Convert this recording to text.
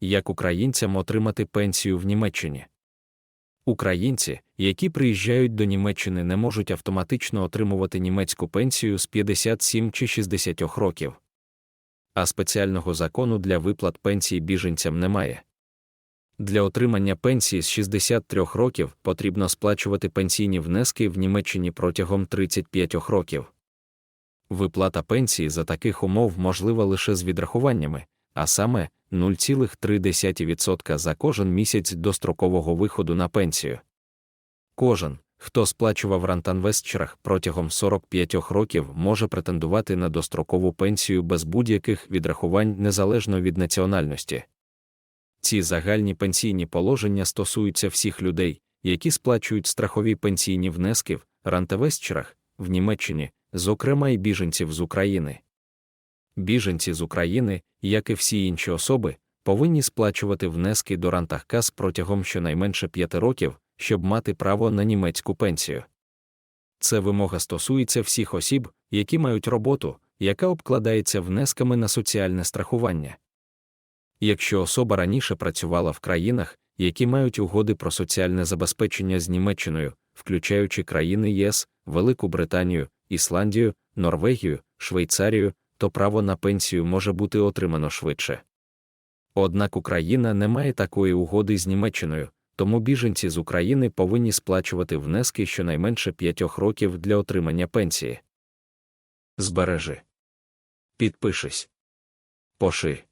як українцям отримати пенсію в Німеччині. Українці, які приїжджають до Німеччини, не можуть автоматично отримувати німецьку пенсію з 57 чи 60 років. А спеціального закону для виплат пенсії біженцям немає. Для отримання пенсії з 63 років потрібно сплачувати пенсійні внески в Німеччині протягом 35 років. Виплата пенсії за таких умов можлива лише з відрахуваннями, а саме 0,3% за кожен місяць дострокового виходу на пенсію. Кожен, хто сплачував рантанвестчерах протягом 45 років, може претендувати на дострокову пенсію без будь-яких відрахувань незалежно від національності. Ці загальні пенсійні положення стосуються всіх людей, які сплачують страхові пенсійні внески в рантевестчерах в Німеччині, зокрема й біженців з України. Біженці з України, як і всі інші особи, повинні сплачувати внески до рантахкас протягом щонайменше 5 років, щоб мати право на німецьку пенсію. Це вимога стосується всіх осіб, які мають роботу, яка обкладається внесками на соціальне страхування. Якщо особа раніше працювала в країнах, які мають угоди про соціальне забезпечення з Німеччиною, включаючи країни ЄС, Велику Британію, Ісландію, Норвегію, Швейцарію, то право на пенсію може бути отримано швидше. Однак Україна не має такої угоди з Німеччиною, тому біженці з України повинні сплачувати внески щонайменше 5 років для отримання пенсії. Збережи. Підпишись. Поши.